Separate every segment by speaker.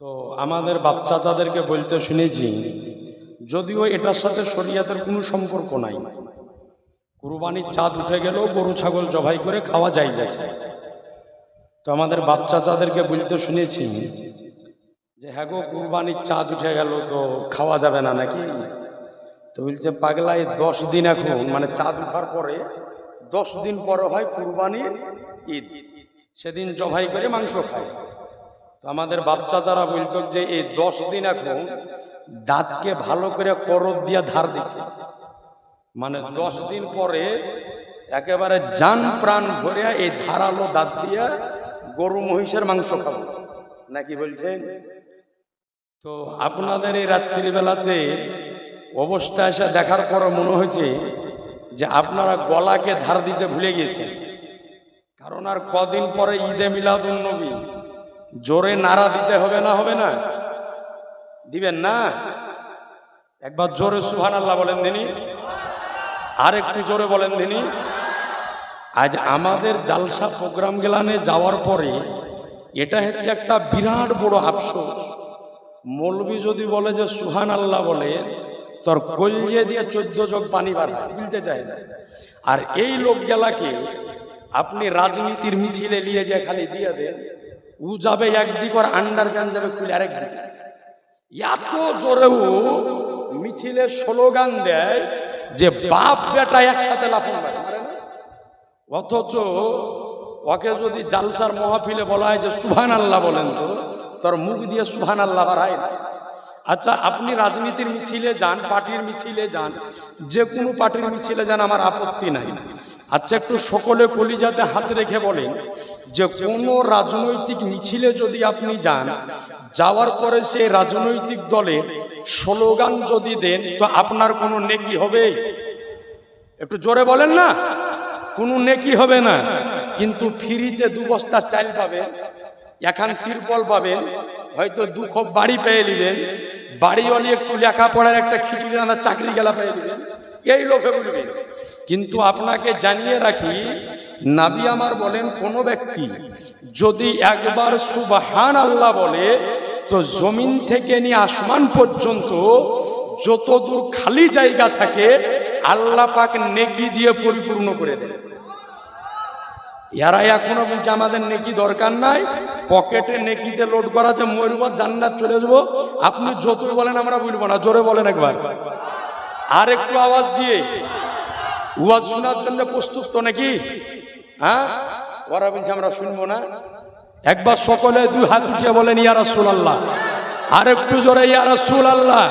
Speaker 1: তো আমাদের বাচ্চা যাদেরকে বলতে শুনেছি, যদিও এটার সাথে শরীয়তের কোনো সম্পর্ক নাই। কুরবানির চাঁদ উঠে গেলেও গরু, ছাগল জবাই করে খাওয়া যায় যাচ্ছে। তো আমাদের বাচ্চা চাঁদেরকে বলতে শুনেছি যে হ্যাঁ গো, কুরবানির চাঁদ উঠে গেল তো খাওয়া যাবে না নাকি? তো বলছে, পাগলায় দশ দিন এখন মানে চাঁদ উঠার পরে দশ দিন পরে হয় কুরবানির ঈদ। সেদিন জবাই করে মাংস খায়। তো আমাদের বাচ্চা যারা বলতো যে এই দশ দিন এখন দাঁতকে ভালো করে করদ দিয়ে ধার দিচ্ছে মানে দশ দিন পরে একেবারে জান প্রাণ ভরে এই ধারালো দাঁত দিয়ে গরু, মহিষের মাংস খাব। নাকি বলছেন? তো আপনাদের এই রাত্রিবেলাতে অবস্থা এসে দেখার পর মনে হয়েছে যে আপনারা গলাকে ধার দিতে ভুলে গেছেন কারণ আর কদিন পরে ঈদে মিলাদুন নবী। জোরে নাড়া দিতে হবে না হবে না? দিবেন না? একবার জোরে সুহান আল্লাহ বলেন দিনি আর একটু জোরে বলেন দিনি আজ আমাদের জালসা প্রোগ্রাম গেলানে যাওয়ার পরে এটা হচ্ছে একটা বিরাট বড় আফসোস। মৌলবি যদি বলে যে সুহান আল্লাহ বলে, তোর কলজে দিয়ে চোদ্দ যোগ পানি বার চায় না আর এই লোক গেলাকে আপনি রাজনীতির মিছিলে নিয়ে যে খালি দিয়ে দেন উ যাবে একদিক আর আন্ডার প্যান্ট যাবে খুলে আরেক দিক। এত জোরেও মিছিলে স্লোগান দেয় যে বাপ বেটা একসাথে লাফন অথচ ওকে যদি জালসার মহাফিলে বলা হয় যে সুহান আল্লাহ বলেন তো, তোর মুখ দিয়ে সুহান আল্লাহ বাড়ায় না। আচ্ছা আপনি রাজনীতির মিছিলে যান, পার্টির মিছিলে যান, যে কোনো পার্টির মিছিলে যান, আমার আপত্তি নাই। আচ্ছা একটু সকলে কলিজাতে হাত রেখে বলেন, যে কোনো রাজনৈতিক মিছিলে যদি আপনি যান, যাওয়ার পরে সেই রাজনৈতিক দলের স্লোগান যদি দেন, তো আপনার কোনো নেকি হবে? একটু জোরে বলেন না, কোনো নেকি হবে না। কিন্তু ফ্রিতে দু বস্তা চাল পাবেন, এখান তিরপল পাবেন হয়তো দু খোপ বাড়ি পেয়ে নেবেন বাড়িওয়ালি একটু লেখাপড়ার একটা খিচুড়ি রান্না চাকরি গেলা পেয়ে নেবেন এই লোকে বলবেন কিন্তু আপনাকে জানিয়ে রাখি, নাবি আমার বলেন কোনো ব্যক্তি যদি একবার সুবাহান আল্লাহ বলে, তো জমিন থেকে নিয়ে আসমান পর্যন্ত যতদূর খালি জায়গা থাকে, আল্লাহ পাক নেকি দিয়ে পরিপূর্ণ করে দেয় এরা এখনও বলছে, আমাদের নেকি দরকার নাই, পকেটে নেকিতে লোড করা আছে ময়ূরবাদ জান্নাত চলে যাব। আপনি যতই বলেন, আমরা বলব না, জোরে বলেন একবার। আর একটু আওয়াজ দিয়ে, ওয়াজ শোনার জন্য প্রস্তুত তো নাকি? হ্যাঁ? ওরা বলছে, আমরা শুনব না। একবার সকলে দুই হাত উঠিয়ে বলেন ইয়ারা রাসূল আল্লাহ আর একটু জোরে ইয়ারা রাসূল আল্লাহ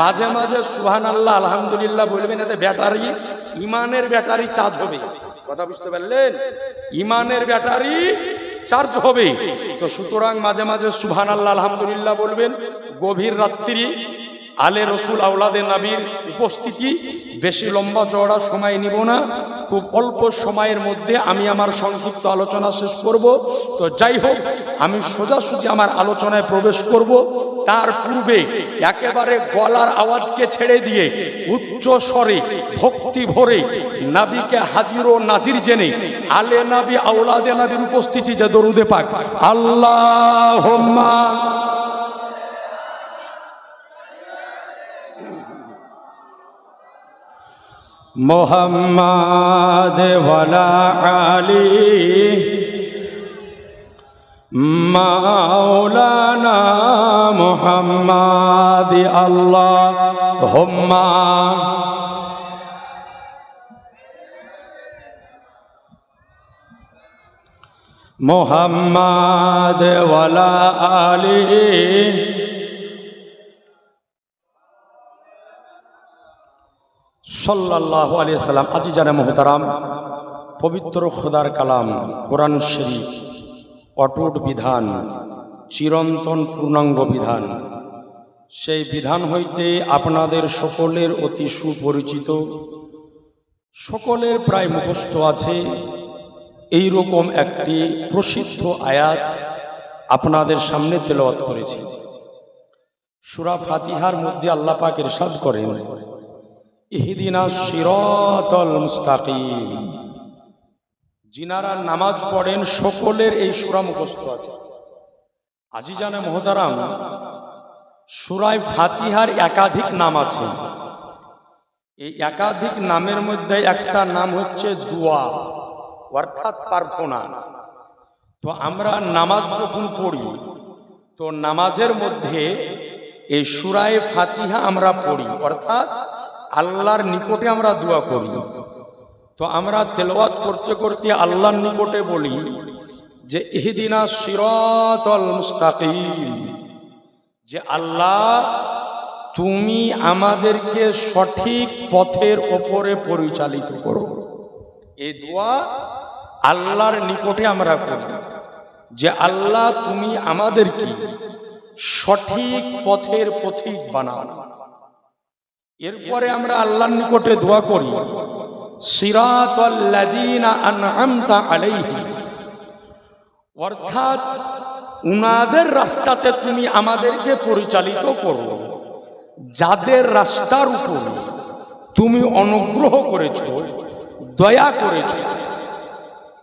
Speaker 1: মাঝে মাঝে সুহান আল্লাহ আলহামদুলিল্লাহ, বলবেন, এতে ব্যাটারি, ইমানের ব্যাটারি চার্জ হবে। কথা বুঝতে পারলেন? ইমানের ব্যাটারি চার্জ হবে। তো সুতরাং মাঝে মাঝে সুহান আল্লাহ আলহামদুলিল্লাহ বলবেন, গভীর রাত্রি আলে রসুল আউলাদে নাবির উপস্থিতি, বেশি লম্বা চওড়া সময় নিব না, খুব অল্প সময়ের মধ্যে আমি আমার সংক্ষিপ্ত আলোচনা শেষ করব। তো যাই হোক, আমি সোজাসুজি আমার আলোচনায় প্রবেশ করব। তার পূর্বে একেবারে গলার আওয়াজকে ছেড়ে দিয়ে উচ্চ স্বরে, ভক্তি ভরে নাবিকে হাজির ও নাজির জেনে আলে নাবি আউলাদে নাবির উপস্থিতি যে দরুদে পাক। আল্লাহ মোহাম্মদ আলী মাওলানা মোহাম্মদ আল্লাহ হোম্মা মোহাম্মদ আলী সাল্লাহ আলিয়া সাল্লাম আজি জানে মোহতারাম, পবিত্র খোদার কালাম, কোরআন শরীফ, অটুট বিধান, চিরন্তন পূর্ণাঙ্গ বিধান। সেই বিধান হইতে আপনাদের সকলের অতি সুপরিচিত, সকলের প্রায় মুখস্থ আছে। এই রকম একটি প্রসিদ্ধ আয়াত আপনাদের সামনে তেলাওয়াত করেছি। সুরা ফাতিহার মধ্যে আল্লাহ পাক ইরশাদ করেন ইহদিনা সিরাতাল মুস্তাকিম। যিনারা নামাজ পড়েন, সকলের এই সুরা মুখস্থ আছে। আজি জানে মহতারাম, সুরায় ফাতিহার একাধিক নাম আছে। এই একাধিক নামের মধ্যে একটা নাম হচ্ছে দুয়া, অর্থাৎ প্রার্থনা। তো আমরা নামাজ যখন পড়ি, তো নামাজের মধ্যে এই সুরায় ফাতিহা আমরা পড়ি, অর্থাৎ আল্লাহর নিকটে আমরা দোয়া করি। তো আমরা তেলাওয়াত করতে করতে আল্লাহর নিকটে বলি যে ইহদিনা সিরাতাল মুস্তাকিম, যে আল্লাহ, তুমি আমাদেরকে সঠিক পথের ওপরে পরিচালিত করো। এই দোয়া আল্লাহর নিকটে আমরা করি যে আল্লাহ, তুমি আমাদেরকে সঠিক পথের পথিক বানাও। এরপরে আমরা আল্লাহর নিকটে দোয়া করি অর্থাৎ উনাদের রাস্তাতে তুমি আমাদেরকে পরিচালিত করো, যাদের রাস্তার উপর তুমি অনুগ্রহ করেছ, দয়া করেছ।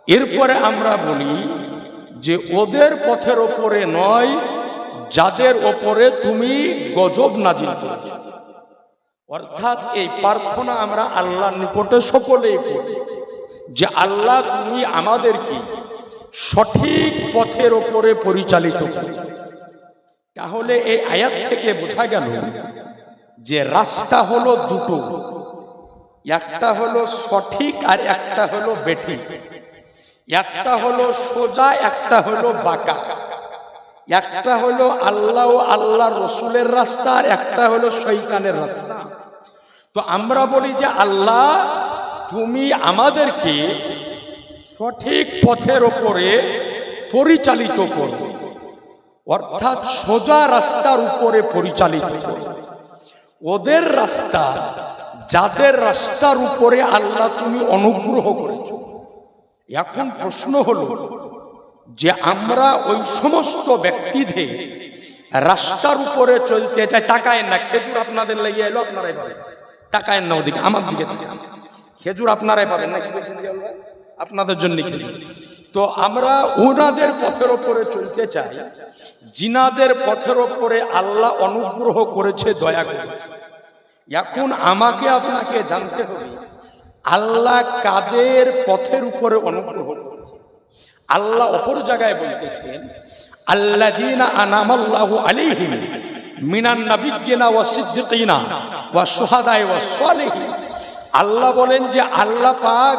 Speaker 1: এরপরে আমরা বলি যে ওদের পথের ওপরে নয়, যাদের ওপরে তুমি গজব নাজিল করেছ। অর্থাৎ এই প্রার্থনা আমরা আল্লাহর নিকটে সকলেই করি। যে আল্লাহ তুমি আমাদেরকে সঠিক পথের ওপরে পরিচালিত তাহলে এই আয়াত থেকে বোঝা গেল যে রাস্তা হলো দুটো, একটা হলো সঠিক আর একটা হলো বেঠিক। একটা হলো সোজা, একটা হলো বাঁকা। একটা হলো আল্লাহ ও আল্লাহ রসুলের রাস্তা আর একটা হলো শৈতানের রাস্তা। তো আমরা বলি যে, আল্লাহ, তুমি আমাদেরকে সঠিক পথের ওপরে পরিচালিত করো। অর্থাৎ সোজা রাস্তার উপরে পরিচালিত করো। ওদের রাস্তা, যাদের রাস্তার উপরে আল্লাহ তুমি অনুগ্রহ করেছ। এখন প্রশ্ন হলো যে আমরা ওই সমস্ত ব্যক্তিদের রাস্তার উপরে চলতে চাই টাকায় না। খেজুর আপনাদের লেগে এলো, আপনারাই পাবেন। টাকায় না ওদিকে, আমার দিকে খেজুর আপনারাই পাবেন না কি বলছেন জিয়াউল ভাই? আপনাদের জন্য খেজুর। তো আমরা ওনাদের পথের ওপরে চলতে চাই। জিনাদের পথের ওপরে আল্লাহ অনুগ্রহ করেছে, দয়া করেছে এখন আমাকে আপনাকে জানতে হবে, আল্লাহ কাদের পথের উপরে অনুগ্রহ করেছে? আল্লাহ অপর জায়গায় বলতেছেন, আল্লাযীনা আনামাল্লাহু আলাইহিম মিনান নাবিয়্যিনা ওয়াস সিদ্দিকিনা ওয়াস শুহাদায়ে ওয়াস সালিহিন। আল্লাহ বলেন যে আল্লাহ পাক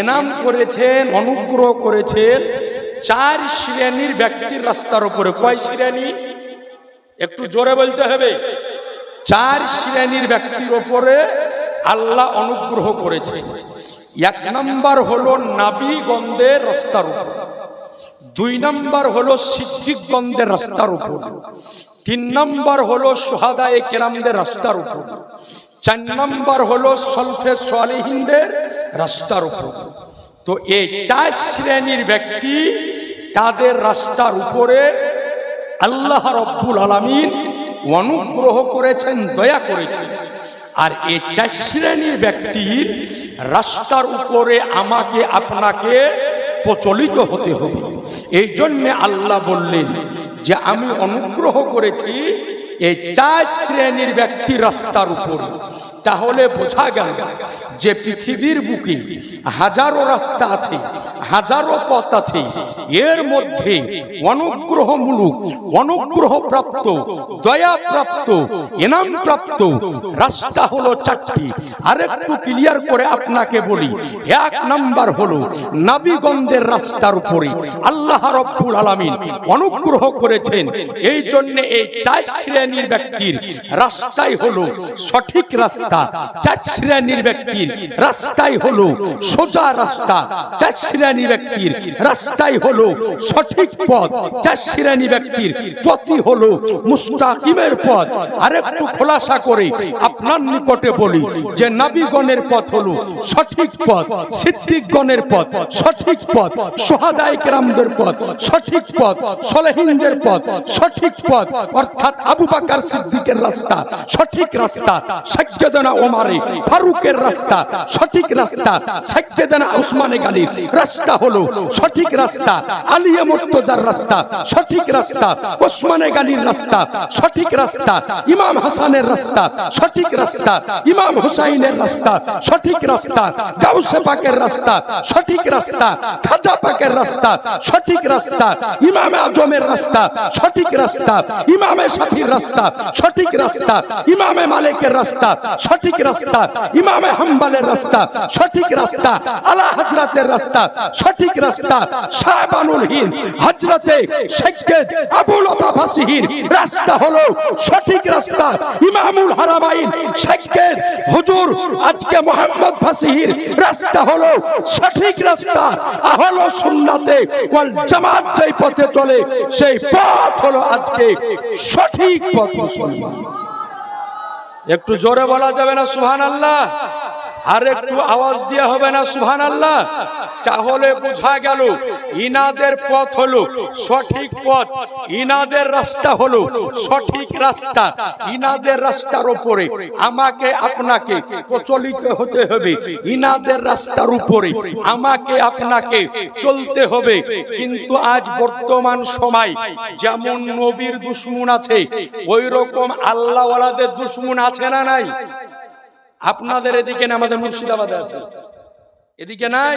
Speaker 1: এনাম করেছেন, অনুগ্রহ করেছেন চার শ্রেণির ব্যক্তির রাস্তার উপরে। কয় শ্রেণি? একটু জোরে বলতে হবে। চার শ্রেণির ব্যক্তির ওপরে আল্লাহ অনুগ্রহ করেছে এক নাম্বার হলো নাবিগন্ধের রাস্তার উপর। দুই নাম্বার হলো সিদ্ধিকগন্ধের রাস্তার উপর। তিন নাম্বার হলো সোহাদায়ে কেরামদের রাস্তার উপর। চার নাম্বার হলো সলফে সোয়ালিহিনদের রাস্তার উপর। তো এই চার শ্রেণির ব্যক্তি তাদের রাস্তার উপরে আল্লাহ রব্বুল আলামিন অনুগ্রহ করেছেন, দয়া করেছেন। আর এই চার শ্রেণির ব্যক্তির রাস্তার উপরে আমাকে আপনাকে প্রচলিত হতে হবে। এই জন্যে আল্লাহ বললেন যে আমি অনুগ্রহ করেছি এই চার শ্রেণির ব্যক্তি রাস্তার উপরে। তাহলে বোঝা গেল যে পৃথিবীর বুকে হাজারো রাস্তা আছে, হাজারো পথ আছে। এর মধ্যে অনুগ্রহমূলক অনুগ্রহ প্রাপ্ত দয়া প্রাপ্ত এনাম প্রাপ্ত রাস্তা হলো চারটি। আরেকটু ক্লিয়ার করে আপনাকে বলি, এক নাম্বার হলো নাবিগন্ধের রাস্তার উপরে আল্লাহ রব্বুল আলামিন অনুগ্রহ করেছেন। এই জন্য এই চার শ্রেণির ব্যক্তির রাস্তাই হলো সঠিক রাস্তা। চার শ্রেণির ব্যক্তির রাস্তাই হলো সোজা রাস্তা। চার শ্রেণি ব্যক্তির রাস্তাই হলো সঠিক পথ। চার শ্রেণি ব্যক্তির পথই হলো মুস্তাকিমের পথ। আরেকটু খোলাসা করে আপনার নিকটে বলি যে নাবিগণের পথ হলো সঠিক পথ, সিদ্দিকগণের পথ, সঠিক পথ, সোহাদায় কেরামদের পথ, সঠিক পথ, সলেহিনদের পথ, সঠিক পথ। অর্থাৎ আবু বাকার সিদ্দিকের রাস্তা, সঠিক রাস্তা। সৈয়দনা ওমারে ফারুকের রাস্তা সঠিক রাস্তা সৈয়দনা উসমানে গালির রাস্তা হলো সঠিক রাস্তা আলিয়া মুর্তজার রাস্তা সঠিক রাস্তা ওসমানে গালির রাস্তা সঠিক রাস্তা ইমাম হাসানের রাস্তা সঠিক রাস্তা ইমাম হুসাইনের রাস্তা সঠিক রাস্তা গাউসে পাকের রাস্তা সঠিক রাস্তা খাজা পাকের রাস্তা সঠিক রাস্তা ইমামে আজমের রাস্তা সঠিক রাস্তা ইমামে শাফির রাস্তা সঠিক রাস্তা ইমামে মালিকের রাস্তা সঠিক রাস্তা, ইমামে হাম্বালের রাস্তা, সঠিক রাস্তা, আলা হজরতের রাস্তা, সঠিক রাস্তা সাহেবানুল হিন্দ হজরতে শেখেদ আবুল আবাসিহির রাস্তা হলো সঠিক রাস্তা, ইমামুল হারামাইন শেখেদ হুজুর আজকে মোহাম্মদ ফাসিহির রাস্তা হলো সঠিক রাস্তা, আহলো সুন্নাতে ওয়াল জামাত যেই পথে চলে, সেই পথ হলো আজকে সঠিক পথ। মুসলমান একটু জোরে বলা যাবে না? সুহান আল্লাহ আর একটু আওয়াজ দিয়ে হবে না সুহান আল্লাহ তাহলে বোঝা গেল, ইনাদের পথ হলো সঠিক পথ, ইনাদের রাস্তা হলো সঠিক রাস্তা, ইনাদের রাস্তার উপরে আমাকে আপনাকে প্রচলিত হতে হবে, ইনাদের রাস্তার উপরে আমাকে আপনাকে চলতে হবে। কিন্তু আজ বর্তমান সময় যেমন নবীর দুশ্মন আছে ওই রকম আল্লাহওয়ালাদের দুশ্মন আছে না নাই? আপনাদের এদিকে না, আমাদের মুর্শিদাবাদে আছে। এদিকে নাই।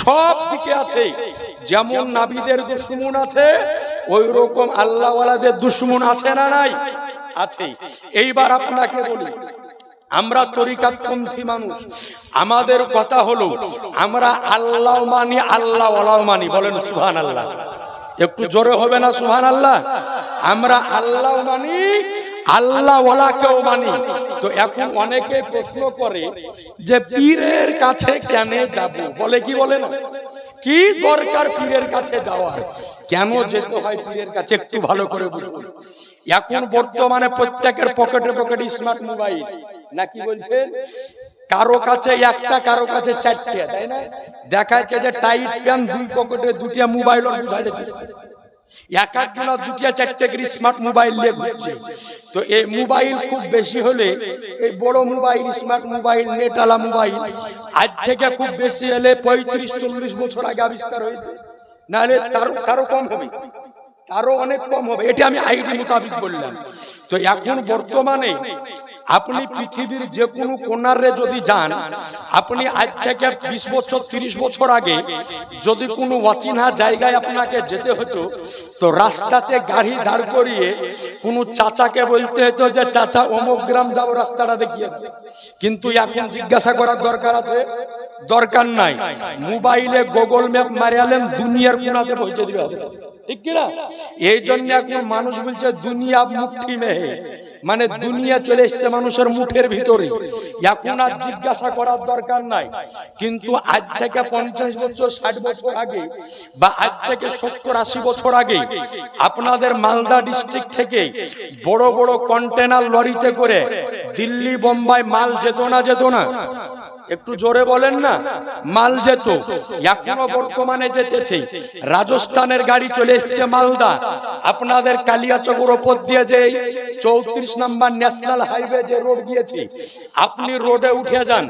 Speaker 1: সব দিকে আছে। যেমন নাবিদের দুশ্মন আছে ওই রকম আল্লাহওয়ালাদের দুশ্মন আছে না নাই? আছে। এইবার আপনাকে বলি, আমরা তরিকাতপন্থী মানুষ। আমাদের কথা হলো, আমরা আল্লাহ মানি আল্লাহ মানি। বলেন সুহান আল্লাহ একটু জোরে হবে না সুহান আল্লাহ আমরা আল্লাহ মানি আল্লাহ ওয়ালাকেও মানি। তো এখন অনেকে প্রশ্ন করে যে পীরের কাছে কেন যাব? বলে কি বলে না? কি দরকার পীরের কাছে যাওয়ার? কেন যেতে হয় পীরের কাছে? একটু ভালো করে বুঝুন। এখন বর্তমানে প্রত্যেকের পকেটে পকেটে স্মার্ট মোবাইল নাকি বলছেন কারও কাছে একটা, কারও কাছে চারটে, তাই না? দেখা যাচ্ছে যে টাইট প্যান দুই পকেটে দুটিয়া মোবাইল বুঝা যাচ্ছে। এক একজনা দুটিয়া, চারটে করে স্মার্ট মোবাইল নিয়ে ঘুরছে। তো এই মোবাইল খুব বেশি হলে এই বড় মোবাইল স্মার্ট মোবাইল নেটালা মোবাইল আজ থেকে খুব বেশি হলে পঁয়ত্রিশ, চল্লিশ বছর আগে আবিষ্কার হয়েছে। নাহলে তারও তারও কম হবে। তারও অনেক কম হবে। এটা আমি আইডি মোতাবিক বললাম। তো এখন বর্তমানে আপনি পৃথিবীর যে কোনো কোনারে যদি যান, আপনি আজ থেকে বিশ বছর, তিরিশ বছর আগে যদি কোনো অচিনহা জায়গায় আপনাকে যেতে হতো, তো রাস্তাতে গাড়ি দাঁড় করিয়ে কোনো চাচাকে বলতে হতো যে, চাচা, অমুক গ্রাম যাব রাস্তাটা দেখিয়ে কিন্তু এখন জিজ্ঞাসা করার দরকার আছে? দরকার নাই। মোবাইলে গুগল ম্যাপ মারিয়ালেন, দুনিয়ার কোনাতে পৌঁছে দিবে। এই জন্য এখন মানুষ বলছে, দুনিয়া মুঠি মেহে মানে দুনিয়া চলে এসছে মানুষের মুখের ভিতরে। এখন আর জিজ্ঞাসা করার দরকার নাই। কিন্তু আজ থেকে পঞ্চাশ বছর, ষাট বছর আগে বা আজ থেকে সত্তর, আশি বছর আগে আপনাদের মালদা ডিস্ট্রিক্ট থেকে বড় বড় কন্টেনার লরিতে করে দিল্লি, বোম্বাই মাল যেত না যেত না। একটু জোরে বলেন না। মাল যেত, এখনও বর্তমানে যেতেছে। রাজস্থানের গাড়ি চলে এসছে মালদা। আপনাদের কালিয়াচকের ওপর দিয়ে যে চৌত্রিশ নাম্বার ন্যাশনাল হাইওয়ে যে রোড গিয়েছে, আপনি রোডে উঠে যান।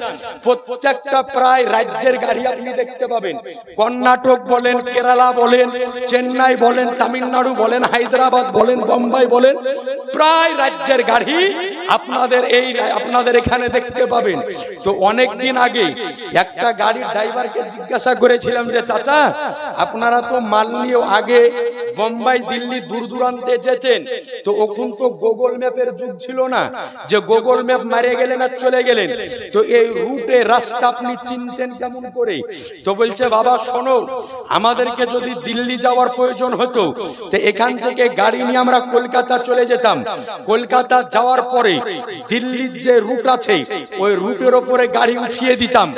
Speaker 1: প্রত্যেকটা প্রায় রাজ্যের গাড়ি আপনি দেখতে পাবেন। কর্ণাটক বলেন, কেরালা বলেন, চেন্নাই বলেন, তামিলনাড়ু বলেন, হায়দ্রাবাদ বলেন, বোম্বাই বলেন, প্রায় রাজ্যের গাড়ি আপনাদের এই, আপনাদের এখানে দেখতে পাবেন। তো অনেক দিন আগে একটা গাড়ির ড্রাইভারকে জিজ্ঞাসা করেছিলাম যে, চাচা, আপনারা তো মাল নিয়েও আগে বোম্বাই, দিল্লি দূর দূরান্তে যেতেন তো ওখান তো গুগল ম্যাপের যুগ ছিল না। যে গুগল ম্যাপ মারে গেলেন আর চলে গেলেন। তো এই রুটে রাস্তা আপনি চিনতেন কেমন করে? তো বলছে, বাবা, শোনো, আমাদেরকে যদি দিল্লি যাওয়ার প্রয়োজন হতো, তো এখান থেকে গাড়ি নিয়ে আমরা কলকাতা চলে যেতাম। কলকাতা যাওয়ার পরে দিল্লির যে রুট আছে, ওই রুটের ওপরে গাড়ি উঠিয়ে দিতাম।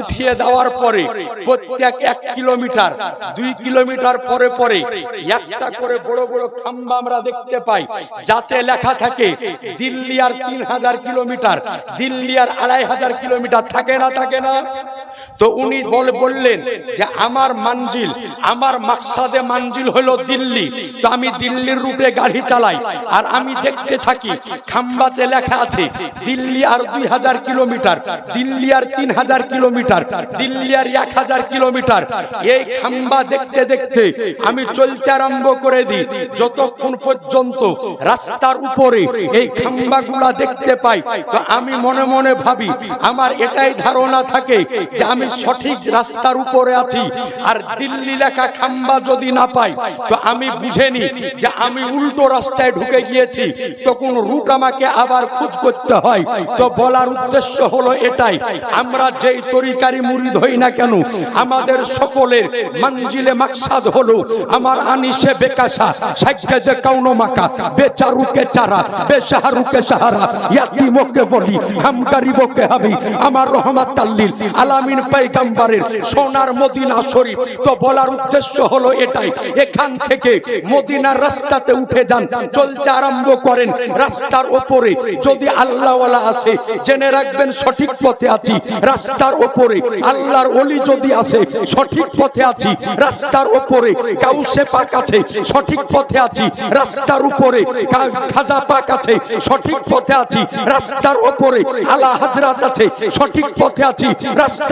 Speaker 1: উঠিয়ে দেওয়ার পরে প্রত্যেক এক কিলোমিটার, দুই কিলোমিটার পরে পরে একটা করে বড় বড় খাম্বা আমরা দেখতে পাই। যাতে লেখা থাকে, দিল্লি আর তিন হাজার কিলোমিটার, দিল্লি আর আড়াই হাজার কিলোমিটার থাকে না থাকে না? তো উনি বল বললেন যে আমার মানজিল আমার মাকসাদে মানজিল হলো দিল্লি। তো আমি দিল্লির রুটে গাড়ি চালাই। আর আমি দেখতে থাকি খাম্বাতে লেখা আছে দিল্লি আর দুই হাজার কিলোমিটার দিল্লি আর তিন হাজার কিলোমিটার দিল্লি আর এক হাজার কিলোমিটার। এই খাম্বা দেখতে দেখতে আমি চলতে আরম্ভ করে দিই। যতক্ষণ পর্যন্ত রাস্তার উপরে এই খাম্বাগুলা দেখতে পাই তো আমি মনে মনে ভাবি আমার এটাই ধারণা থাকে যে আমি সঠিক রাস্তার উপরে আছি আর দিল্লি লেখা খাম্বা যদি না পাই, তো আমি বুঝেনি যে আমি উল্টো রাস্তায় ঢুকে গিয়েছি তখন রুট আমাকে আবার খোঁজ করতে হয়। তো বলার উদ্দেশ্য হলো এটাই, আমরা যেই তরিকারি মুরিদ হই না কেন, আমাদের সকলের মঞ্জিলে মাকসাদ হলো আমার আনিসে বেকাশা সাজ্জা যে কাউনো মাকা, বেচারুকে চারা, বেশাহারুকে সাহারা, ইয়াতিমকে বলি হামকারিবকে হাবি, আমার রহমাত তাল্লিল আলামিন পয়গম্বরের সোনার মদিনা শরীফ। তো বলার উদ্দেশ্য হলো এটাই, এখান থেকে মদিনার রাস্তাতে উঠে যান, চলতে আরম্ভ করেন রাস্তার ওপরে। যদি আল্লাহওয়ালা আসে, জেনে রাখবেন সঠিক পথে আছি, রাস্তার ওপরে। আল্লাহর অলি যদি আসে, সঠিক পথে আছি, রাস্তার ওপরে। কাউসে পাক আছে, সঠিক পথে আছি, রাস্তার উপরে। খাজা পাক আছে, সঠিক পথে আছি, রাস্তার ওপরে। আলা হাজরাত আছে, সঠিক পথে আছি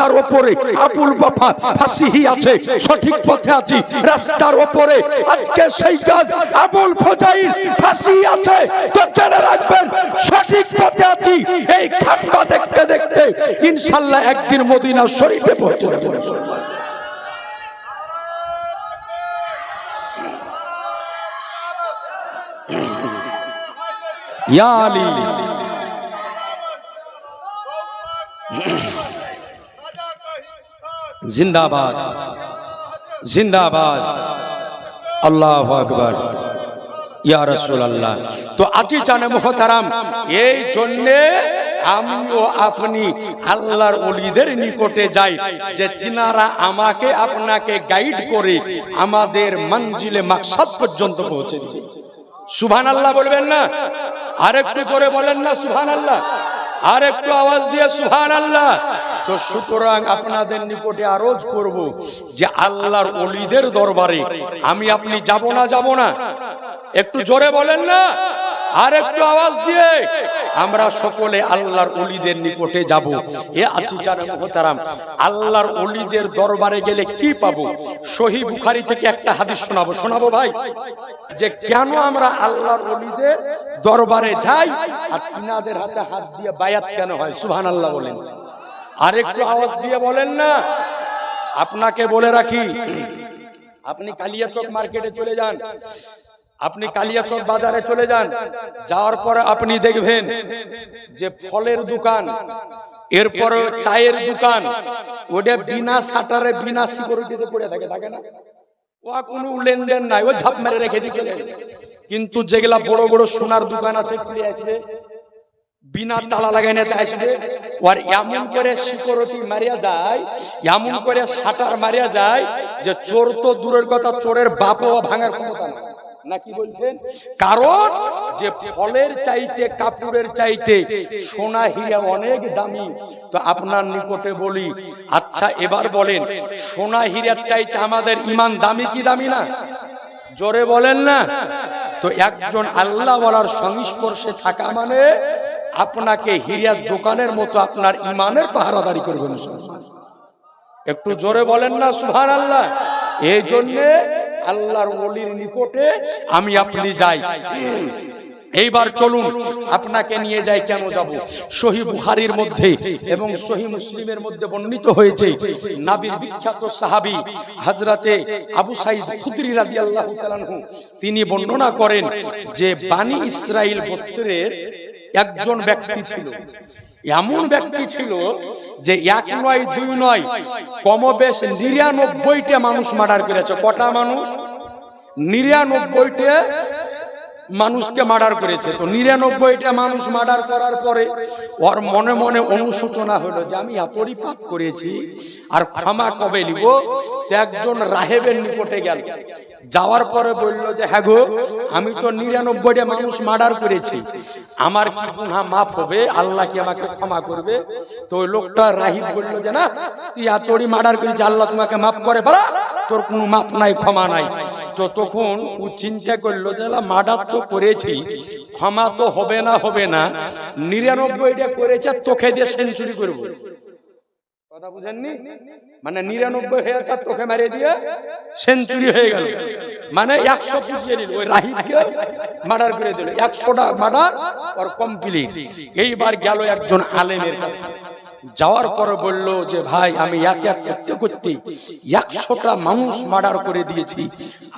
Speaker 1: রাস্তার ওপরে আবুল বাফা ফাসিহি আছে সঠিক পথে আছি রাস্তার ওপরে আজকে সেই কাজ আবুল ফজাইল ফাঁসি আছে তো জেনে রাখবেন সঠিক পথে আছি এই খাটবা দেখতে দেখতে ইনশাল্লাহ একদিন মদিনা শরীফে পৌঁছে যাবে ইয়া আলী জিন্দাবাদ জিন্দাবাদ। আল্লাহ আকবর। ইয়া রসুল আল্লাহ তো আজি জানে মোহতারাম, এই জন্যে আমি ও আপনি আল্লাহর অলিদের নিকটে যাই, যে তিনারা আমাকে আপনাকে গাইড করে আমাদের মঞ্জিলে মাকসাদ পর্যন্ত পৌঁছে দিবে। সুবহান আল্লাহ বলবেন না? আরেকটু জোরে বলেন না সুবহান আল্লাহ আর একটু আওয়াজ দিয়ে সুহান আল্লাহ তো সুতরাং আপনাদের নিকটে আরজ করব যে আল্লাহর অলিদের দরবারে আমি আপনি যাব না যাব না। একটু জোরে বলেন না? আর একটু আওয়াজ দিয়ে। আমরা সকলে আল্লাহর অলিদের নিকটে যাব। এ আতিচার মোহতারাম, আল্লাহর অলিদের দরবারে গেলে কি পাবো? সহি বুখারি থেকে একটা হাদিস শোনাবো। শোনাবো ভাই। যে কেন আমরা আল্লাহর অলিদের দরবারে যাই আর তিনাদের হাতে হাত দিয়ে বায়াত কেন হয়? সুবহান আল্লাহ বলেন। আর একটু আওয়াজ দিয়ে বলেন না। আপনাকে বলে রাখি, আপনি কালিয়াচক মার্কেটে চলে যান। আপনি কালিয়াচক বাজারে চলে যান। যাওয়ার পরে আপনি দেখবেন যে ফলের দোকান এরপরে চায়ের দোকান, ওটা বিনা শাটারে বিনা সিকিউরিটিতে পড়ে থাকে থাকে না। ও কোনো লেনদেন নাই, ও ঝাপ মেরে রেখে দিচ্ছে কিন্তু যেগুলা বড় বড় সোনার দোকান আছে খুলে আসবে। বিনা তালা লাগাই নিতে আসবে। আর এমন করে সিকিউরিটি মারিয়া যায়, এমন করে শাটার মারিয়া যায় যে চোর তো দূরের কথা, চোরের বাপও ভাঙার ক্ষমতা না না কি বলছেন? কারণ যে ফলের চাইতে, কাপড়ের চাইতে সোনা হীরা অনেক দামি। তো আপনার নিকটে বলি আচ্ছা এবার বলেন, সোনা হীরার চাইতে আমাদের ইমান দামি কি দামি না? জোরে বলেন না। তো একজন আল্লাহ বলার সংস্পর্শে থাকা মানে আপনাকে হিরিয়ার দোকানের মতো আপনার ইমানের পাহারাদারি করবেন একটু জোরে বলেন না সুহান আল্লাহ এই জন্যে আল্লাহর ওলির নিকটে আমি আপনি যাই। এইবার চলুন, আপনাকে নিয়ে যাই কেন যাব? সহি বুখারির মধ্যে এবং সহি মুসলিমের মধ্যে বর্ণিত হয়েছে, নাবির বিখ্যাত সাহাবী হাজরাতে আবু সাইদ খুদরি তাআলা আনহু, তিনি বর্ণনা করেন যে বাণী ইসরাইল গোত্রের একজন ব্যক্তি ছিল। এমন ব্যক্তি ছিল যে এক নয় দুই নয় কমবেশ নিরানব্বইটা মানুষ মার্ডার করেছে। কটা মানুষ? নিরানব্বইটা মানুষকে মার্ডার করেছে। তো নিরানব্বইটা মানুষ মার্ডার করার পরে ওর মনে মনে অনুশোচনা হলো যে আমি এতই পাপ করেছি, আর ক্ষমা কবে নিব? একজন রাহেবের নিকটে গেল। যাওয়ার পরে বলল যে হ্যাঁ গো, আমি তো নিরানব্বইটা মানুষ মার্ডার করেছি। আমার কি গুনাহ মাফ হবে? আল্লাহ কি আমাকে ক্ষমা করবে? তো ওই লোকটা রাহিব বলল যে, না, তুই এতই মার্ডার করেছিস আল্লাহ তোমাকে মাফ করে বলা তোর কোনো মাপ নাই, ক্ষমা নাই। তো তখন ও চিন্তা করল যে মার্ডার তো করেছি, ক্ষমা তো হবে না হবে না, নিরানব্বইটা করেছে, তোকে দিয়ে সেঞ্চুরি করব। কথা বুঝেননি? মানে নিরানব্বই হয়ে তোকে মারিয়ে দিয়ে সেঞ্চুরি হয়ে গেল। মানে একশো পুজিয়ে নিল, ওই রাহিবকে মার্ডার করে দিল। একশোটা মার্ডার আর কমপ্লিট এইবার গেল একজন আলেমের কাছে। যাওয়ার পরে বলল যে, ভাই, আমি এক এক করতে করতে একশোটা মানুষ মার্ডার করে দিয়েছি।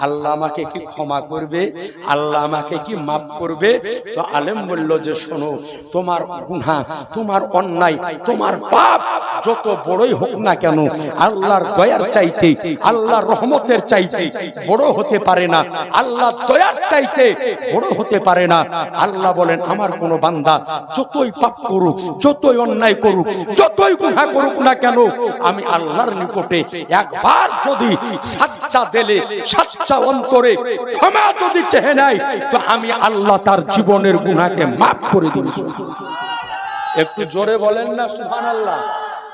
Speaker 1: আল্লাহ আমাকে কি ক্ষমা করবে? আল্লাহ আমাকে কি মাফ করবে? তো আলেম বলল যে, শোনো, তোমার গুনাহ, তোমার অন্যায়, তোমার পাপ যত বড়ই হোক না কেন, আল্লাহর দয়ার চাইতে, আল্লাহর রহমতের চাইতে বড় হতে পারে না। আল্লাহ দয়ার চাইতে বড় হতে পারে না। আল্লাহ বলেন, আমার কোন বান্দা যতই পাপ করুক, যতই অন্যায় করুক, যতই গুনাহ করুক না কেন, আমি আল্লাহর নিকটে একবার যদি সাচ্চা দিলে সাচ্চা অন্তরে ক্ষমা যদি চেহে নেয়, তো আমি আল্লাহ তার জীবনের গুনাহকে মাফ করে দিবি। একটু জোরে বলেন না, সুবহানাল্লাহ।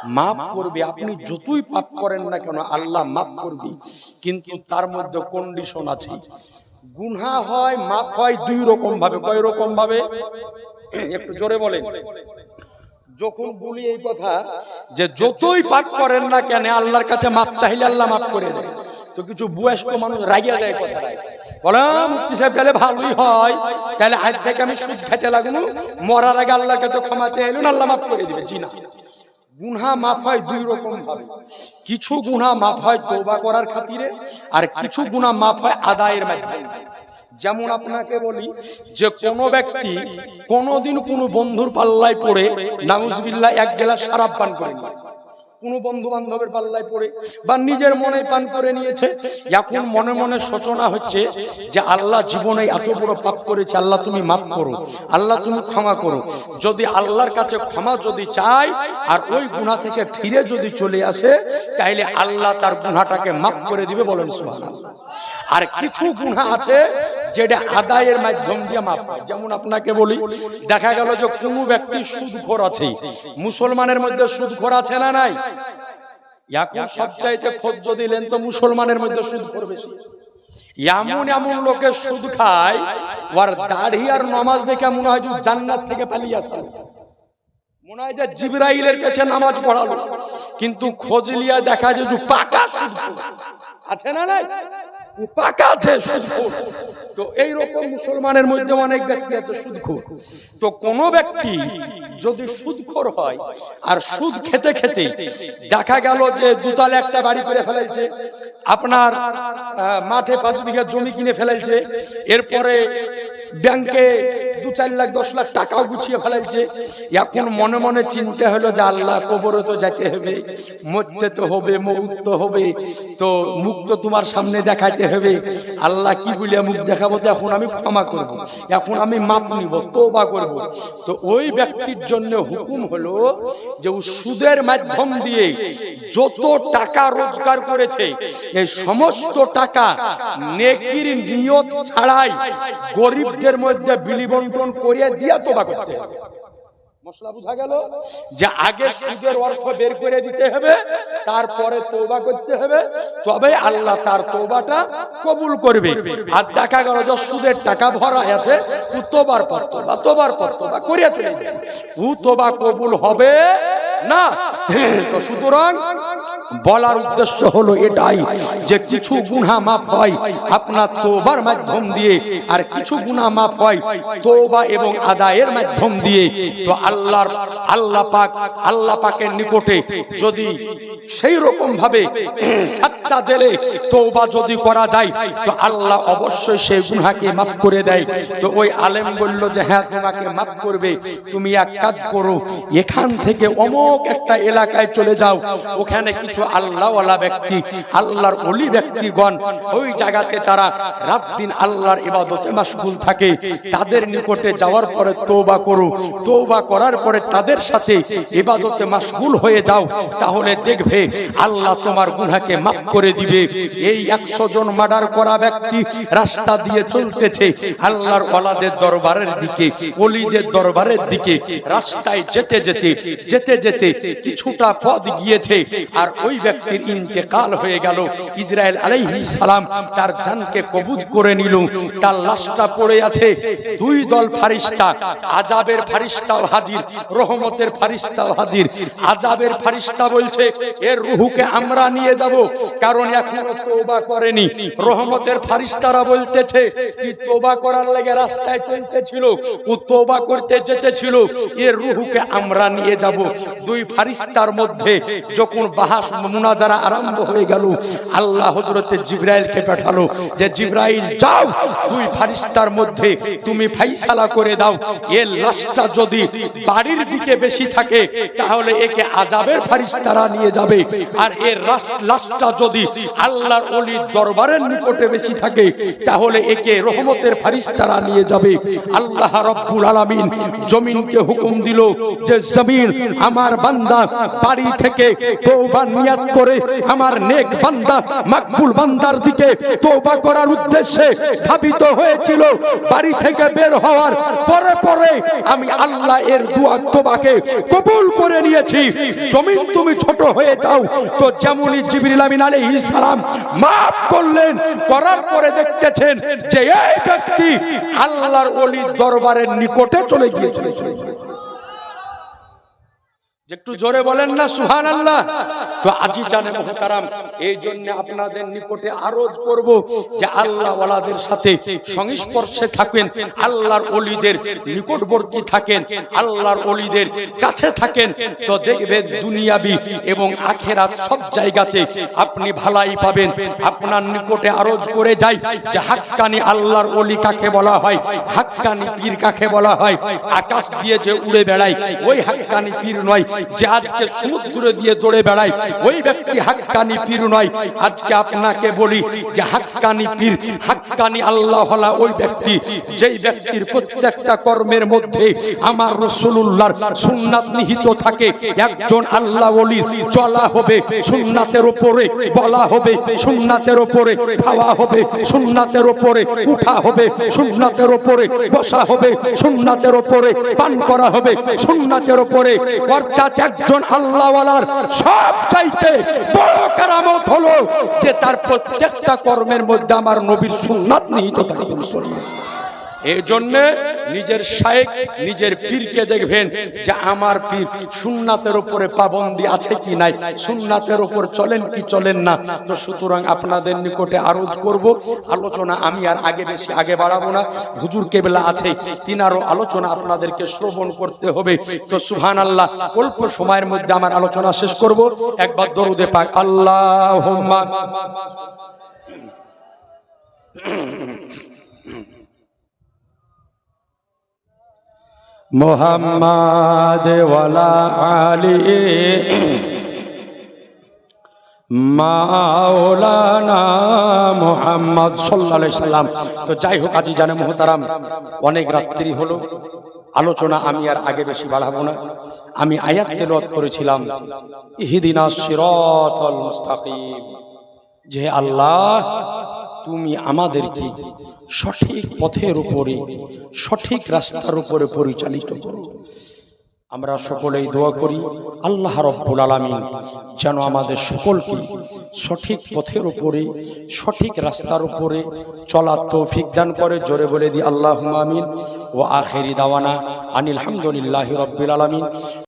Speaker 1: মাফ করবে, আপনি যতই পাপ করেন না কেন, আল্লাহ মাফ করবে। কিন্তু তার মধ্যে কন্ডিশন আছে। গুনহা হয়, মাফ হয়, দুই রকম ভাবে। কয় রকম ভাবে? একটু জোরে বলেন। যখন বলি এই কথা, যে যতই পাপ করেন না কেন, আল্লাহর কাছে মাপ চাইলে আল্লাহ মাফ করে দেয়। তো কিছু বয়স্ক মানুষ রাগিয়া যায় কথা বললাম মুক্তি সাহেব, তাহলে ভালোই হয়। তাহলে আজ থেকে আমি সুদ খেতে লাগল মরার আগে আল্লাহর কাছে ক্ষমা চাইলুন আল্লাহ মাফ করে দিবে। জি না। গুনহা মাফ হয় দুই রকম ভাবে। কিছু গুনা মাফ হয় তৌবা করার খাতিরে, আর কিছু গুনা মাফ হয় আদায়ের মাধ্যমে। যেমন আপনাকে বলি যে, কোন ব্যক্তি কোনদিন কোন বন্ধুর পাল্লায় পড়ে নাউজবিল্লাহ এক গেলা সারাপ পান করেন। কোনো বন্ধু বান্ধবের পাল্লায় পড়ে বা নিজের মনে পান করে নিয়েছে এখন মনে মনে সূচনা হচ্ছে যে আল্লাহ জীবনে এত বড় পাপ করেছে, আল্লাহ তুমি মাফ করো, আল্লাহ তুমি ক্ষমা করো। যদি আল্লাহর কাছে ক্ষমা যদি চাই আর ওই গুণা থেকে ফিরে যদি চলে আসে তাহলে আল্লাহ তার গুনাটাকে মাফ করে দিবে বলেন সুবহানাল্লাহ। আর কিছু গুণা আছে যেটা আদায়ের মাধ্যম দিয়ে মাফ হয়। যেমন আপনাকে বলি, দেখা গেল যে কোনো ব্যক্তি সুদখোর আছে, মুসলমানের মধ্যে সুদ সুদখোর আছে না নাই? এখন সবচাইতে খোঁজ যদি লেন তো মুসলমানের মধ্যে বেশি এমন এমন লোকে সুদ খায় ওর দাড়ি আর নমাজ দেখে মনে হয় জান্নাত থেকে পালিয়ে আসে। মনে হয় যে জিবরাইলের কাছে নামাজ পড়ালো। কিন্তু খোঁজ লিয়া দেখা যায় যে পাকা সুদ আছে না নাই? পাকা আছে সুদখোর তো এইরকম মুসলমানের মধ্যে অনেক ব্যক্তি আছে সুদখোর তো কোন ব্যক্তি যদি সুদখোর হয়, আর সুদ খেতে খেতে দেখা গেল যে দুতালে একটা বাড়ি করে ফেলাইছে, আপনার মাঠে পাঁচ বিঘা জমি কিনে ফেলাইছে, এরপরে ব্যাংকে দু চার লাখ, দশ লাখ টাকাও গুছিয়ে ফেলাইছে এখন মনে মনে চিন্তা হলো যে আল্লাহ কবরে তো যেতে হবে, মরতে তো হবে, মৌত হবে, তো মুখ তো তোমার সামনে দেখাতে হবে আল্লাহ কি বলে মুখ দেখাবো তো এখন আমি ক্ষমা করব। এখন আমি মাপ নিব তোবা করব। তো ওই ব্যক্তির জন্য হুকুম হলো যে ও সুদের মাধ্যম দিয়ে যত টাকা রোজগার করেছে, এই সমস্ত টাকা নেকির নিয়ত ছাড়াই গরিবদের মধ্যে বিলি বন্টন করিয়ে দিয়া তোবা করতে। হবে, তারপরে করতে হবে, তবে আল্লাহ তার তৌবাটা কবুল করবে। আর দেখা গেল যে সুদের টাকা ভরা আছে, ও তোবার পর তোবা, তোবার পর তোবা করিয়া চলে তোবা কবুল হবে না? তো সুতরাং বলার উদ্দেশ্য হলো এটাই যে কিছু গুনাহ মাফ হয় আপনার তোবার মাধ্যম দিয়ে, আর কিছু গুনাহ মাফ হয় তোবা এবং আদায়ের মাধ্যম দিয়ে। তো আল্লাহর, আল্লাহ পাক, আল্লাহ পাকের নিকটে যদি সেই রকম ভাবে সাচ্চা দিলে তোবা যদি করা যায়, তো আল্লাহ অবশ্যই সেই গুনাহকে মাফ করে দেয়। তো ওই আলেম বলল যে হ্যাঁ তোমাকে মাফ করবে। তুমি এক কাজ করো, এখান থেকে অমুক একটা এলাকায় চলে যাও। ওখানে কিছু কিছু আল্লাহওয়ালা ব্যক্তি, আল্লাহর অলি ব্যক্তিগণ। ওই জায়গাতে তারা রাত দিন আল্লাহর ইবাদতে মাশগুল থাকে। তাদের নিকটে যাওয়ার পরে তৌবা করো। তৌবা করার পরে তাদের সাথে ইবাদতে মাশগুল হয়ে যাও। তাহলে দেখবে আল্লাহ তোমার গুনাহকে মাফ করে দিবে। এই একশো জন মার্ডার করা ব্যক্তি রাস্তা দিয়ে চলতেছে আল্লাহর ওয়ালাদের দরবারের দিকে অলিদের দরবারের দিকে। রাস্তায় যেতে যেতে যেতে যেতে কিছুটা পথ গিয়েছে। আর ওই ব্যক্তির ইন্তেকাল হয়ে গেল। ইসরায়েল আলাইহি সালাম তার জানকে কবুজ করে নিল। তার লাশটা পড়ে আছে। দুই দল ফারিস্তা আজাবের ফারিস্তাও হাজির, রহমতের ফারিস্তাও হাজির। আজাবের ফারিস্তা বলছে এর রুহুকে আমরা নিয়ে যাব, কারণ এখনও তোবা করেনি। রহমতের ফারিস্তারা বলতেছে, কি তোবা করার লেগে রাস্তায় চলতেছিল, ও তোবা করতে যেতেছিল এর রুহুকে আমরা নিয়ে যাব। দুই ফারিস্তার মধ্যে যখন বাহাস মুনাজারা আরম্ভ হয়ে গেল, আল্লাহ হজরতে জিব্রাইলকে পাঠালো যে, জিব্রাইল, যাও, দুই ফারিস্তার মধ্যে তুমি ফাইসালা করে দাও। এর লাশটা যদি বাড়ির দিকে বেশি থাকে, তাহলে একে আজাবের ফারিস্তারা নিয়ে যাবে। আর এর লাশটা যদি আল্লাহর অলির দরবারের নিকটে বেশি থাকে, তাহলে একে রহমতের ফারিস্তারা নিয়ে যাবে। আল্লাহ রব্বুল আলামিন জমিনকে হুকুম দিল যে, জমিন আমার বান্দা, বাড়ি থেকে তওবা নিয়াত করে আমার নেক বান্দা, মাকবুল বান্দার দিকে তওবা করার উদ্দেশ্যে ধাবিত হয়েছিল। বাড়ি থেকে বের হওয়ার পরে পরে আমি আল্লাহ এর দুয়া তোবাকে কবুল করে নিয়েছি। জমিন তুমি ছোট হয়ে যাও। তো যেমনই জিবরিল আমিন আলাইহিস সালাম মাফ করলেন, করার পরে দেখতেছেন যে এই ব্যক্তি আল্লাহর ওলির দরবারের নিকটে চলে গিয়েছে একটু জোরে বলেন না সুহান আল্লাহ তো আজি জানে মহতারাম, এই জন্য আপনাদের নিকটে আরজ করব যে আল্লাহ ওয়ালাদের সাথে সংস্পর্শে থাকেন, আল্লাহর অলিদের নিকটবর্তী থাকেন, আল্লাহর অলিদের কাছে থাকেন। তো দেখবেন দুনিয়াবি এবং আখেরাত সব জায়গাতে আপনি ভালাই পাবেন। আপনার নিকটে আরজ করে যাই যে হাক্কানি আল্লাহর অলি কাকে বলা হয়, হাক্কানি পীর কাকে বলা হয়। আকাশ দিয়ে যে উড়ে বেড়ায়, ওই হাক্কানি পীর নয় যে আজকে সমুদ্র দিয়ে দৌড়ে বেড়ায় ওই ব্যক্তি হাক্কানি পীর নয়। আজকে আপনাকে বলি যে হাক্কানি পীর, হাক্কানি আল্লাহ হলা ওই ব্যক্তি। যেই ব্যক্তির প্রত্যেকটা কর্মের মধ্যে আমার রসুল্লাহর সুন্নাত নিহিত থাকে। একজন আল্লাহ ওলির চলা হবে, সুন্নাতের উপরে বলা হবে, সুন্নাতের উপরে খাওয়া হবে, সুন্নাতের উপরে উঠা হবে, সুন্নাতের উপরে বসা হবে, সুন্নাতের উপরে পান করা হবে, সুন্নাতের উপরে অর্থাৎ একজন আল্লাহওয়ালার সব চাইতে বড় কারামত হলো যে তার প্রত্যেকটা কর্মের মধ্যে আমার নবীর সুন্নাত নিহিত থাকে এই জন্য নিজের শায়েক, নিজের পীরকে দেখবেন যে আমার পীর সুন্নাতের উপরে পাবন্দি আছে কি নাই, সুন্নাতের উপর চলেন কি চলেন না। তো সুতরাং আপনাদের নিকটে আরজ করব, আলোচনা আমি আর আগে বেশি আগে বাড়াবো না। হুজুর কেবলা আছে, তিনারও আলোচনা আপনাদেরকে শ্রবণ করতে হবে। তো সুহান আল্লাহ অল্প সময়ের মধ্যে আমার আলোচনা শেষ করব। একবার দরুদে পাক আল্লাহ মোহাম্মদ আলী মাওলানা মোহাম্মদ আলাইহি সাল্লাম। তো যাই হোক, আজি জানে মোহতারাম, অনেক রাত্রি হলো। আলোচনা আমি আর আগে বেশি বাড়াবো না। আমি আয়াত তেলাওয়াত করেছিলাম, ইহদিনা সিরাতাল মুস্তাকিম। যে আল্লাহ তুমি আমাদেরকে সঠিক পথের উপরে, সঠিক রাস্তার উপরে পরিচালিত করো। আমরা সকলেই দোয়া করি, আল্লাহ রব্বুল আলামিন যেন আমাদের সকলকে সঠিক পথের উপরে, সঠিক রাস্তার উপরে চলার তৌফিক দান করে। জোরে বলে দি আল্লাহ আমিন। ও আখেরি দাওয়ানা আনিল হামদুলিল্লাহ রব্বুল আলামিন।